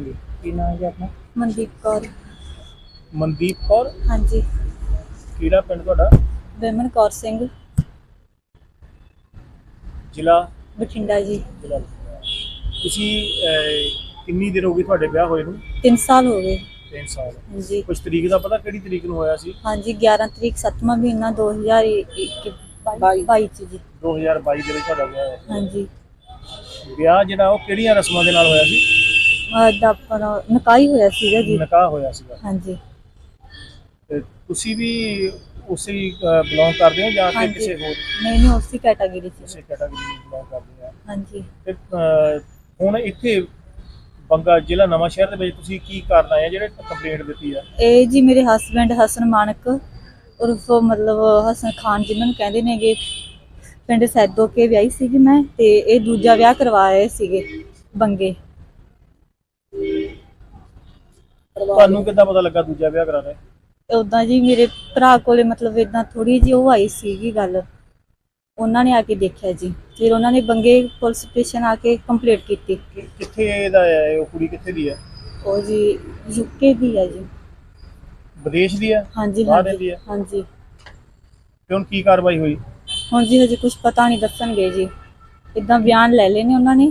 ਹਾਂਜੀ। ਕੀ ਨਾਮ ਹੈ ਜੀ ਆਪਣਾ? ਮਨਦੀਪ ਕੌਰ। ਮਨਦੀਪ ਕੌਰ? ਹਾਂਜੀ। ਕਿਹੜਾ ਪਿੰਡ ਤੁਹਾਡਾ? ਵਿਮਨ ਕੌਰ ਸਿੰਘ। ਜ਼ਿਲ੍ਹਾ? ਬਠਿੰਡਾ ਜੀ। ਜ਼ਿਲ੍ਹਾ। ਤੁਸੀਂ ਅਹ, ਕਿੰਨੀ ਦੇਰ ਹੋ ਗਈ ਤੁਹਾਡੇ ਵਿਆਹ ਹੋਏ ਨੂੰ? 3 ਸਾਲ ਹੋ ਗਏ। 3 ਸਾਲ। ਹਾਂਜੀ। ਕੁਝ ਤਰੀਕ ਦਾ ਪਤਾ ਕਿਹੜੀ ਤਰੀਕ ਨੂੰ ਹੋਇਆ ਸੀ? ਹਾਂਜੀ 11 ਤਰੀਕ 7ਵਾਂ ਮਹੀਨਾ 2022 ਚ ਜੀ। 2022 ਦੇ ਵਿੱਚ ਤੁਹਾਡਾ ਵਿਆਹ ਹੋਇਆ ਹਾਂਜੀ। ਵਿਆਹ ਜਿਹੜਾ ਉਹ ਕਿਹੜੀਆਂ ਰਸਮਾਂ ਦੇ ਨਾਲ ਹੋਇਆ ਸੀ? ਨਕਾਈ ਹੋਇਆ ਸੀਗਾ ਜੀ। ਨਿਕਾਹ ਹੋਇਆ ਸੀਗਾ। ਹਾਂਜੀ। ਤੇ ਤੁਸੀਂ ਵੀ ਉਸੇ ਬਿਲੋਂਗ ਕਰਦੇ ਹੋ ਜਾਂ ਕਿ ਹਾਂਜੀ। ਕਿਸੇ ਹੋਰ? ਨਹੀਂ ਨਹੀਂ ਉਸੇ ਕੈਟਾਗਰੀ ਚ। ਕਿਸੇ ਕੈਟਾਗਰੀ ਨੂੰ ਬਿਲੋਂਗ ਕਰਦੇ ਆ। ਹਾਂਜੀ। ਤੇ ਅਹ, ਹੁਣ ਇੱਥੇ ਬੰਗਾ ਜ਼ਿਲ੍ਹਾ ਨਵਾਂ ਸ਼ਹਿਰ ਦੇ ਵਿੱਚ ਤੁਸੀਂ ਕੀ ਕਰਨ ਆਏ ਆ ਜਿਹੜੇ ਕੰਪਲੇਂਟ ਦਿੱਤੀ ਆ? ਇਹ ਜੀ ਮੇਰੇ ਹਸਬੰਡ ਹਸਨ ਮਾਨਕ ਉਰਫ ਮਤਲਬ ਹਸਨ ਖਾਨ ਜਿਨ੍ਹਾਂ ਨੂੰ ਕਹਿੰਦੇ ਨੇਗੇ ਪਿੰਡ ਸੈਦੋ ਕੇ ਵਿਆਹੀ ਸੀਗੀ ਮੈਂ ਤੇ ਇਹ ਦੂਜਾ ਵਿਆਹ ਕਰਵਾਏ ਸੀਗੇ ਬੰਗੇ। ਤੁਹਾਨੂੰ ਕਿੱਦਾਂ ਪਤਾ ਲੱਗਾ ਦੂਜਾ ਵਿਆਹ ਕਰਾਣਾ ਉਦਾਂ ਜੀ ਮੇਰੇ ਭਰਾ ਕੋਲੇ ਮਤਲਬ ਇਦਾਂ ਥੋੜੀ ਜਿਹੀ ਉਹ ਆਈ ਸੀਗੀ ਗੱਲ। ਉਹਨਾਂ ਨੇ ਆ ਕੇ ਦੇਖਿਆ ਜੀ। ਫਿਰ ਉਹਨਾਂ ਨੇ ਬੰਗੇ ਪੁਲਿਸ ਸਟੇਸ਼ਨ ਆ ਕੇ ਕੰਪਲੀਟ ਕੀਤੀ। ਕਿੱਥੇ ਇਹਦਾ ਹੈ ਉਹ ਕੁੜੀ ਕਿੱਥੇ ਦੀ ਹੈ ਉਹ ਜੀ ਯੂਕੇ ਦੀ ਹੈ ਜੀ। ਵਿਦੇਸ਼ ਦੀ ਹੈ ਹਾਂਜੀ ਬਾਹਰ ਹਾਂਜੀ ਹੈ ਹਾਂਜੀ। ਤੇ ਹੁਣ ਕੀ ਕਾਰਵਾਈ ਹੋਈ? ਹੁਣ ਜੀ ਹਜੇ ਕੁਝ ਪਤਾ ਨਹੀਂ ਦੱਸਣਗੇ ਜੀ। ਇਦਾਂ ਬਿਆਨ ਲੈ ਲਏ ਨੇ ਉਹਨਾਂ ਨੇ।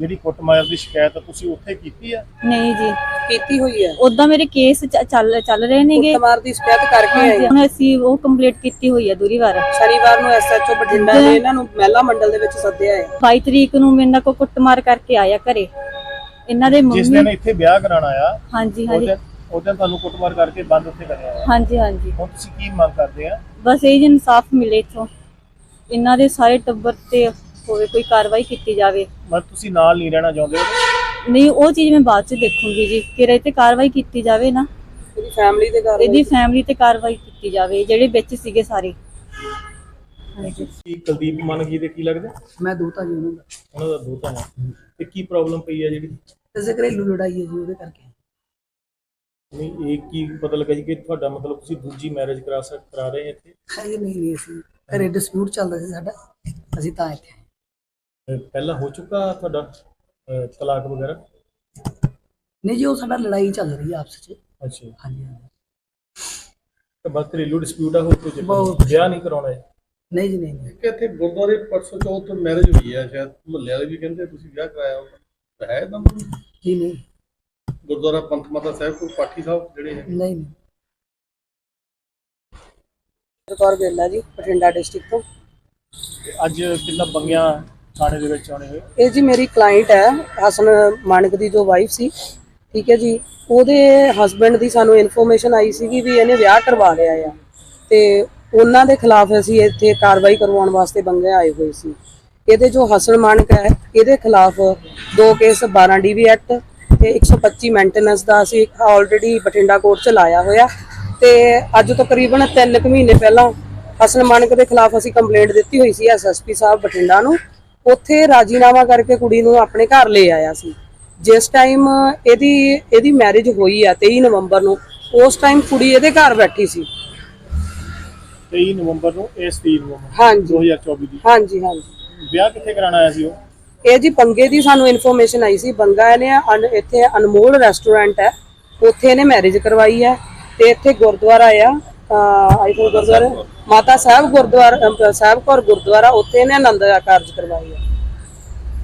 ਜਿਹੜੀ ਕੁੱਟਮਾਰ ਦੀ ਸ਼ਿਕਾਇਤ ਤੁਸੀਂ ਉੱਥੇ ਕੀਤੀ ਆ? ਨਹੀਂ ਜੀ। ਕੀਤੀ ਹੋਈ ਹੈ ਉਦਾਂ ਮੇਰੇ ਕੇਸ ਚ- ਚੱਲ ਚੱਲ ਰਹੇ ਨੇਗੇ। ਕੁੱਟਮਾਰ ਦੀ ਸ਼ਿਕਾਇਤ ਕਰਕੇ ਆਏ ਹਾਂਜੀ, ਹੁਣ ਅਸੀਂ ਉਹ ਕੰਪਲੀਟ ਕੀਤੀ ਹੋਈ ਹੈ ਦੂਰੀ ਵਾਰ। ਸ਼ਨੀਵਾਰ ਨੂੰ ਐਸਐਚਓ ਬਠਿੰਡਾ ਨੇ ਇਹਨਾਂ ਨੂੰ ਮਹਿਲਾ ਮੰਡਲ ਦੇ ਵਿੱਚ ਸੱਦਿਆ ਹੈ। 22 ਤਰੀਕ ਨੂੰ ਮੇਰੇ ਨਾਲ ਕੋ ਕੁੱਟਮਾਰ ਕਰਕੇ ਆਇਆ ਘਰੇ। ਇਹਨਾਂ ਦੇ ਜਿਸ ਦਿਨ ਮੰਮੀ ਇੱਥੇ ਵਿਆਹ ਕਰਾਉਣ ਆਇਆ ਹਾਂਜੀ ਉਹ ਹਾਂਜੀ। ਦਿਨ ਉਹ ਦਿਨ ਤੁਹਾਨੂੰ ਕੁੱਟਮਾਰ ਕਰਕੇ ਬੰਦ ਉੱਥੇ ਕਰਿਆ ਆ ਹਾਂਜੀ ਹਾਂਜੀ। ਹੁਣ ਤੁਸੀਂ ਕੀ ਮੰਗ ਕਰਦੇ ਆ? ਬਸ ਇਹ ਜੀ ਇਨਸਾਫ ਮਿਲੇ ਇਥੋਂ। ਇਹਨਾਂ ਦੇ ਸਾਰੇ ਟੱਬਰ ਤੇ ਹੋਵੇ ਕੋਈ ਕਾਰਵਾਈ ਕੀਤੀ ਜਾਵੇ। ਮਤਲਬ ਤੁਸੀਂ ਨਾਲ ਨਹੀਂ ਰਹਿਣਾ ਚਾਹੁੰਦੇ? ਹੋ ਨਹੀਂ ਉਹ ਚੀਜ਼ ਮੈਂ ਬਾਅਦ ਚ ਦੇਖੂੰਗੀ ਜੀ ਕਿ ਇਹ ਤੇ ਕਾਰਵਾਈ ਕੀਤੀ ਜਾਵੇ ਨਾ। ਇਹਦੀ ਫੈਮਿਲੀ ਦੇ ਘਰ ਇਹਦੀ ਫੈਮਿਲੀ ਤੇ ਕਾਰਵਾਈ ਕੀਤੀ ਜਾਵੇ ਜਿਹੜੇ ਵਿੱਚ ਸੀਗੇ ਸਾਰੇ। ਹਾਂਜੀ। ਕੀ ਕੁਲਦੀਪ ਮਾਨਕੀ ਦੇ ਕੀ ਲੱਗਦਾ? ਮੈਂ ਦੋਤਾ ਜੀ ਉਹਨਾਂ ਦਾ। ਉਹਨਾਂ ਦਾ ਦੋਤਾ ਹੈ ਤੇ ਕੀ ਪ੍ਰੋਬਲਮ ਪਈ ਹੈ ਜਿਹੜੀ? ਇਸੇ ਘਰੇਲੂ ਲੜਾਈ ਹੈ ਜੀ ਉਹਦੇ ਕਰਕੇ। ਨਹੀਂ ਇਹ ਕੀ ਪਤਾ ਲੱਗਾ ਜੀ ਕਿ ਤੁਹਾਡਾ ਮਤਲਬ ਤੁਸੀਂ ਦੂਜੀ ਮੈਰਿਜ ਕਰਾ ਸਕ ਕਰਾ ਰਹੇ ਹੋ ਇੱਥੇ? ਹੈ ਨਹੀਂ ਨਹੀਂ ਅਸੀਂ ਘਰੇ ਡਿਸਪਿਊਟ ਚੱਲਦਾ ਸੀ ਸਾਡਾ। ਅਸੀਂ ਤਾਂ ਇੱਥੇ। ਆਏ। ਪਹਿਲਾਂ ਹੋ ਚੁੱਕਾ ਤੁਹਾਡਾ ਅਹ ਤਲਾਕ ਵਗੈਰਾ? ਨਹੀਂ ਜੀ ਉਹ ਸਾਡਾ ਲੜਾਈ ਚੱਲ ਰਹੀ ਹੈ ਆਪਸ ਵਿੱਚ। ਅੱਛਾ। ਹਾਂਜੀ ਹਾਂਜੀ। ਤਾਂ ਬਸ ਘਰੇਲੂ ਡਿਸਪਿਊਟ ਆ ਹੋਰ ਕੋਈ ਬਹੁਤ। ਵਿਆਹ ਨਹੀਂ ਕਰਾਉਣਾ ਹੈ? ਨਹੀਂ ਜੀ ਨਹੀਂ ਨਹੀਂ। ਕਿ ਇੱਥੇ ਗੁਰਦੁਆਰੇ ਪਰਸੋਂ ਚੌਥ ਮੈਰਿਜ ਹੋਈ ਹੈ ਸ਼ਾਇਦ ਮੁਹੱਲੇ ਵਾਲੇ ਵੀ ਕਹਿੰਦੇ ਤੁਸੀਂ ਵਿਆਹ ਕਰਾਇਆ ਹੋਊਗਾ। ਹੈ ਤਾਂ ਜੀ ਨਹੀਂ ਗੁਰਦੁਆਰਾ ਪੰਥ ਮਾਤਾ ਸਾਹਿਬ ਕੋਲ ਪਾਠੀ ਸਾਹਿਬ ਜਿਹੜੇ ਹੈ ਨਹੀਂ ਨਹੀਂ। ਕੌਰ ਬੇਲਾ ਜੀ ਬਠਿੰਡਾ ਡਿਸਟ੍ਰਿਕਟ ਤੋਂ। ਤੇ ਅੱਜ ਕਿੰਨਾ ਬੰਗਿਆ ਥਾਣੇ ਦੇ ਵਿੱਚ ਆਉਣੇ ਹੋਏ? ਇਹ ਜੀ ਮੇਰੀ ਕਲਾਇੰਟ ਹੈ, ਹਸਨ ਮਾਨਕ ਦੀ ਜੋ ਵਾਈਫ ਸੀ, ਠੀਕ ਹੈ ਜੀ। ਉਹਦੇ ਹਸਬੰਡ ਦੀ ਸਾਨੂੰ ਇਨਫੋਰਮੇਸ਼ਨ ਆਈ ਸੀਗੀ ਵੀ ਇਹਨੇ ਵਿਆਹ ਕਰਵਾ ਲਿਆ ਆ। ਤੇ ਉਹਨਾਂ ਦੇ ਖਿਲਾਫ ਅਸੀਂ ਇੱਥੇ ਕਾਰਵਾਈ ਕਰਵਾਉਣ ਵਾਸਤੇ ਬੰਗੇ ਆਏ ਹੋਏ ਸੀ। ਇਹਦੇ ਜੋ ਹਸਨ ਮਾਨਕ ਹੈ, ਇਹਦੇ ਖਿਲਾਫ ਦੋ ਕੇਸ 12 ਡੀਵੀ ਐਕਟ ਤੇ 125 ਮੇਨਟੇਨੈਂਸ ਦਾ ਅਸੀਂ ਆਲਰੇਡੀ ਬਠਿੰਡਾ ਕੋਰਟ ਚ ਲਾਇਆ ਹੋਇਆ। ਤੇ ਅੱਜ ਤੋਂ ਤਕਰੀਬਨ 3 ਕੁ ਮਹੀਨੇ ਪਹਿਲਾਂ ਹਸਨ ਮਾਨਕ ਦੇ ਖਿਲਾਫ ਅਸੀਂ ਕੰਪਲੇਂਟ ਦਿੱਤੀ ਹੋਈ ਸੀ ਐਸਐਸਪੀ ਸਾਹਿਬ ਬਠਿੰਡਾ ਨੂੰ। ਉੱਥੇ ਰਾਜੀਨਾਮਾ ਕਰਕੇ ਕੁੜੀ ਨੂੰ ਆਪਣੇ ਘਰ ਲੈ ਆਇਆ ਸੀ। ਜਿਸ ਟਾਈਮ ਇਹਦੀ ਇਹਦੀ ਮੈਰਿਜ ਹੋਈ ਆ 23 ਨਵੰਬਰ ਨੂੰ ਉਸ ਟਾਈਮ ਕੁੜੀ ਇਹਦੇ ਘਰ ਬੈਠੀ ਸੀ। 23 ਨਵੰਬਰ ਨੂੰ ਇਸ 3 ਨਵੰਬਰ ਹਾਂਜੀ। 2024 ਦੀ। ਹਾਂਜੀ ਹਾਂਜੀ। ਵਿਆਹ ਕਿੱਥੇ ਕਰਾਉਣਾ ਆਇਆ ਸੀ ਉਹ? ਇਹ ਜੀ ਬੰਗੇ ਦੀ ਸਾਨੂੰ ਇਨਫੋਰਮੇਸ਼ਨ ਆਈ ਸੀ। ਬੰਗਾ ਇਹਨੇ ਇੱਥੇ ਅਨਮੋਲ ਰੈਸਟੋਰੈਂਟ ਹੈ। ਉੱਥੇ ਇਹਨੇ ਮੈਰਿਜ ਕਰਵਾਈ ਹੈ। ਤੇ ਇੱਥੇ ਗੁਰਦੁਆਰਾ ਆ। ਗੁਰਦੁਆਰਾ ਮਾਤਾ ਸਾਹਿਬ ਗੁਰਦੁਆਰਾ ਸਾਹਿਬ ਕੌਰ ਗੁਰਦੁਆਰਾ ਉੱਥੇ ਇਹਨੇ ਆਨੰਦ ਕਾਰਜ ਕਰਵਾਈ ਹੈ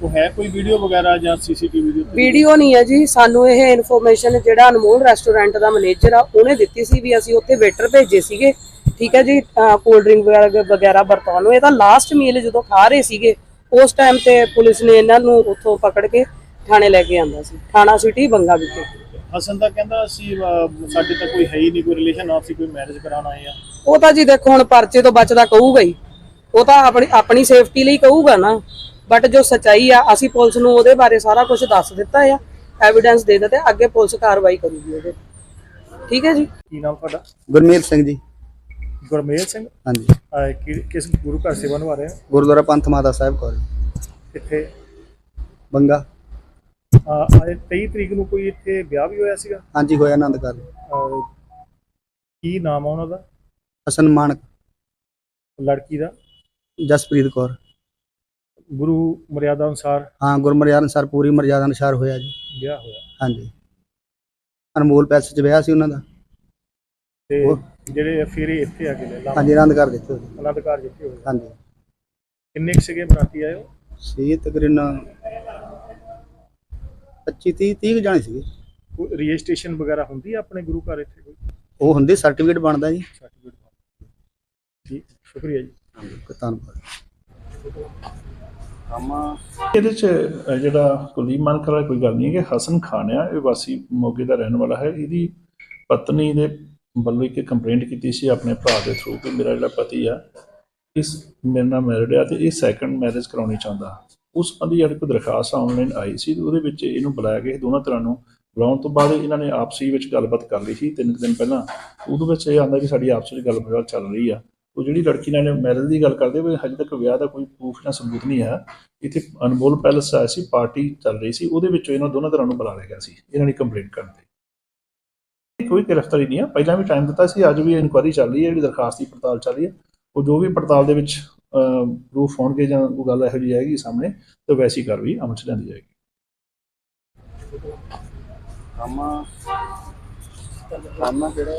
ਉਹ ਹੈ ਕੋਈ ਵੀਡੀਓ ਵਗੈਰਾ ਜਾਂ ਸੀਸੀਟੀਵੀ ਦੀ ਵੀਡੀਓ ਨਹੀਂ ਹੈ ਜੀ ਸਾਨੂੰ ਇਹ ਇਨਫੋਰਮੇਸ਼ਨ ਜਿਹੜਾ ਅਨਮੋਲ ਰੈਸਟੋਰੈਂਟ ਦਾ ਮੈਨੇਜਰ ਆ ਉਹਨੇ ਦਿੱਤੀ ਸੀ ਵੀ ਅਸੀਂ ਉੱਥੇ ਵੇਟਰ ਭੇਜੇ ਸੀਗੇ। ਠੀਕ ਹੈ ਜੀ ਕੋਲਡ ਡਰਿੰਕ ਵਗੈਰਾ ਵਗੈਰਾ ਵਰਤਾਉਣ ਨੂੰ। ਇਹਦਾ ਲਾਸਟ ਮੀਲ ਜਦੋਂ ਖਾ ਰਹੇ ਸੀਗੇ ਉਸ ਟਾਈਮ ਤੇ ਪੁਲਿਸ ਨੇ ਇਹਨਾਂ ਨੂੰ ਉੱਥੋਂ ਪਕੜ ਕੇ ਥਾਣੇ ਲੈ ਕੇ ਆਂਦਾ ਸੀ। ਥਾਣਾ ਸਿਟੀ ਬੰਗਾ ਵਿਖੇ। ਹਸਨ ਤਾਂ ਕਹਿੰਦਾ ਅਸੀਂ ਅਹ, ਸਾਡੇ ਤਾਂ ਕੋਈ ਹੈ ਹੀ ਨਹੀਂ ਕੋਈ ਰਿਲੇਸ਼ਨ ਆਪਸੀ ਕੋਈ ਮੈਰਿਜ ਕਰਾਉਣ ਆਏ ਆ। ਉਹ ਤਾਂ ਜੀ ਦੇਖੋ ਹੁਣ ਪਰਚੇ ਤੋਂ ਬਚਦਾ ਕਹੂਗਾ ਹੀ। ਉਹ ਤਾਂ ਆਪਣੀ ਆਪਣੀ ਸੇਫਟੀ ਲਈ ਕਹੂਗਾ ਨਾ। ਬਟ ਜੋ ਸਚਾਈ ਆ ਅਸੀਂ ਪੁਲਿਸ ਨੂੰ ਉਹਦੇ ਬਾਰੇ ਸਾਰਾ ਕੁਝ ਦੱਸ ਦਿੱਤਾ ਆ। ਐਵੀਡੈਂਸ ਦੇ ਦਿੱਤੇ ਅੱਗੇ ਪੁਲਿਸ ਕਾਰਵਾਈ ਕਰੂਗੀ ਉਹਦੇ। ਠੀਕ ਹੈ ਜੀ? ਕੀ ਨਾਮ ਤੁਹਾਡਾ? ਗੁਰਮੀਤ ਸਿੰਘ ਜੀ। ਗੁਰਮੇਲ ਸਿੰਘ? ਹਾਂਜੀ। ਅਹ, ਕਿ- ਕਿਸ ਗੁਰੂ ਘਰ ਸੇਵਾ ਨਿਭਾ ਰਹੇ ਹੋ ਗੁਰਦੁਆਰਾ ਪੰਥ ਮਾਤਾ ਸਾਹਿਬ ਕੋਲ। ਕਿੱਥੇ ਬੰਗਾ। ਅੱਜ 23 ਤਰੀਕ ਨੂੰ ਕੋਈ ਇੱਥੇ ਵਿਆਹ ਵੀ ਹੋਇਆ ਸੀਗਾ? ਹਾਂਜੀ ਹੋਇਆ ਆਨੰਦ ਕਰ ਅਹ ਕੀ ਨਾਮ ਆ ਉਹਨਾਂ ਦਾ? ਹਸਨ ਮਾਨਕ। ਲੜਕੀ ਦਾ? ਜਸਪ੍ਰੀਤ ਕੌਰ। ਗੁਰੂ ਮਰਿਆਦਾ ਅਨੁਸਾਰ? ਹਾਂ ਗੁਰਮਰਿਆਦ ਅਨੁਸਾਰ ਪੂਰੀ ਮਰਿਆਦਾ ਅਨੁਸਾਰ ਹੋਇਆ ਜੀ। ਵਿਆਹ ਹੋਇਆ। ਹਾਂਜੀ। ਅਨਮੋਲ ਪੈਲਸ 'ਚ ਵਿਆਹ ਸੀ ਉਹਨਾਂ ਦਾ। ਤੇ ਜਿਹੜੇ ਫਿਰ ਇੱਥੇ ਆ ਕੇ ਲੈ ਲਾ ਹਾਂਜੀ ਆਨੰਦ ਕਰ ਦਿੱਤੇ ਹੋਏ। ਆਨੰਦ ਘਰ ਜਿੱਥੇ ਹੋਇਆ। ਹਾਂਜੀ। ਕਿੰਨੇ ਕੁ ਸੀਗੇ ਬਰਾਤੀ ਆਏ ਹੋ? ਸੀ ਤਕਰੀਬਨ 25 30 30 ਜਾਣੇ ਸੀਗੇ। ਕੋਈ ਰਜਿਸਟ੍ਰੇਸ਼ਨ ਵਗੈਰਾ ਹੁੰਦੀ ਆ ਆਪਣੇ ਗੁਰੂ ਘਰ ਇੱਥੇ ਕੋਈ? ਉਹ ਹੁੰਦੇ ਸਰਟੀਫਿਕੇਟ ਬਣਦਾ ਜੀ। ਸਰਟੀਫਿਕੇਟ ਠੀਕ ਸ਼ੁਕਰੀਆ ਜੀ। ਧੰਨਵਾਦ। ਇਹਦੇ ਚ ਅਹ, ਜਿਹੜਾ ਕੁਲਦੀਪ ਮਾਨਕ ਵਾਲਾ ਕੋਈ ਗੱਲ ਨਹੀਂ ਹੈ ਕਿ ਹਸਨ ਖਾਨ ਆ ਇਹ ਵਾਸੀ ਮੋਗੇ ਦਾ ਰਹਿਣ ਵਾਲਾ ਹੈ। ਇਹਦੀ ਪਤਨੀ ਦੇ ਵੱਲੋਂ ਇੱਕ ਕੰਪਲੇਂਟ ਕੀਤੀ ਸੀ ਆਪਣੇ ਭਰਾ ਦੇ ਥਰੂ ਕਿ ਮੇਰਾ ਜਿਹੜਾ ਪਤੀ ਆ ਇਸ ਮੇਰੇ ਨਾਲ ਮੈਰਿਡ ਆ ਤੇ ਇਹ ਸੈਕੰਡ ਮੈਰਿਜ ਕਰਾਉਣੀ ਚਾਹੁੰਦਾ। ਉਸ ਸੰਬੰਧੀ ਜਿਹੜੀ ਕੋਈ ਦਰਖਾਸਤ ਆਨਲਾਈਨ ਆਈ ਸੀ ਤੇ ਉਹਦੇ ਵਿੱਚ ਇਹਨੂੰ ਬੁਲਾਇਆ ਗਿਆ ਸੀ, ਦੋਨਾਂ ਤਰ੍ਹਾਂ ਨੂੰ ਬੁਲਾਉਣ ਤੋਂ ਬਾਅਦ ਇਹਨਾਂ ਨੇ ਆਪਸੀ ਵਿੱਚ ਗੱਲਬਾਤ ਕਰ ਲਈ ਸੀ ਤਿੰਨ ਕੁ ਦਿਨ ਪਹਿਲਾਂ। ਉਹਦੇ ਵਿੱਚ ਇਹ ਆਂਦਾ ਕਿ ਸਾਡੀ ਆਪਸ ਵਿੱਚ ਗੱਲਬਾਤ ਚੱਲ ਰਹੀ ਆ, ਉਹ ਜਿਹੜੀ ਲੜਕੀ ਨਾਲ ਮੈਰਿਜ ਦੀ ਗੱਲ ਕਰਦੇ ਹੋਏ ਹਜੇ ਤੱਕ ਵਿਆਹ ਦਾ ਕੋਈ ਪ੍ਰੂਫ ਜਾਂ ਸਬੂਤ ਨਹੀਂ ਹੈ ਇੱਥੇ ਅਨਮੋਲ ਪੈਲਸ ਆਇਆ ਸੀ, ਪਾਰਟੀ ਚੱਲ ਰਹੀ ਸੀ, ਉਹਦੇ ਵਿੱਚੋਂ ਇਹਨਾਂ ਦੋਨਾਂ ਤਰ੍ਹਾਂ ਨੂੰ ਬੁਲਾ ਲਿਆ ਗਿਆ ਸੀ, ਇਹਨਾਂ ਨੇ ਕੰਪਲੇਂਟ ਕਰਨ ਤੇ। ਕੋਈ ਗ੍ਰਿਫਤਾਰੀ ਨਹੀਂ ਆ, ਪਹਿਲਾਂ ਵੀ ਟਾਈਮ ਦਿੱਤਾ ਸੀ, ਅੱਜ ਵੀ ਇਨਕੁਆਇਰੀ ਚੱਲ ਰਹੀ ਹੈ, ਜਿਹੜੀ ਦਰਖਾਸਤ ਦੀ ਪੜਤਾਲ ਚੱਲ ਰਹੀ ਹੈ। ਉਹ ਜੋ ਵੀ ਪੜਤਾਲ ਦੇ ਵਿੱਚ ਪ੍ਰੂਫ ਹੋਣਗੇ ਜਾਂ ਕੋਈ ਗੱਲ ਇਹੋ ਜਿਹੀ ਆਏਗੀ ਸਾਹਮਣੇ, ਤਾਂ ਵੈਸੀ ਕਾਰਵਾਈ ਅਮਲ ਚ ਲਿਆਂਦੀ ਜਾਏਗੀ। ਕਾਮਾ ਕਾਮਾ ਕਿਹੜਾ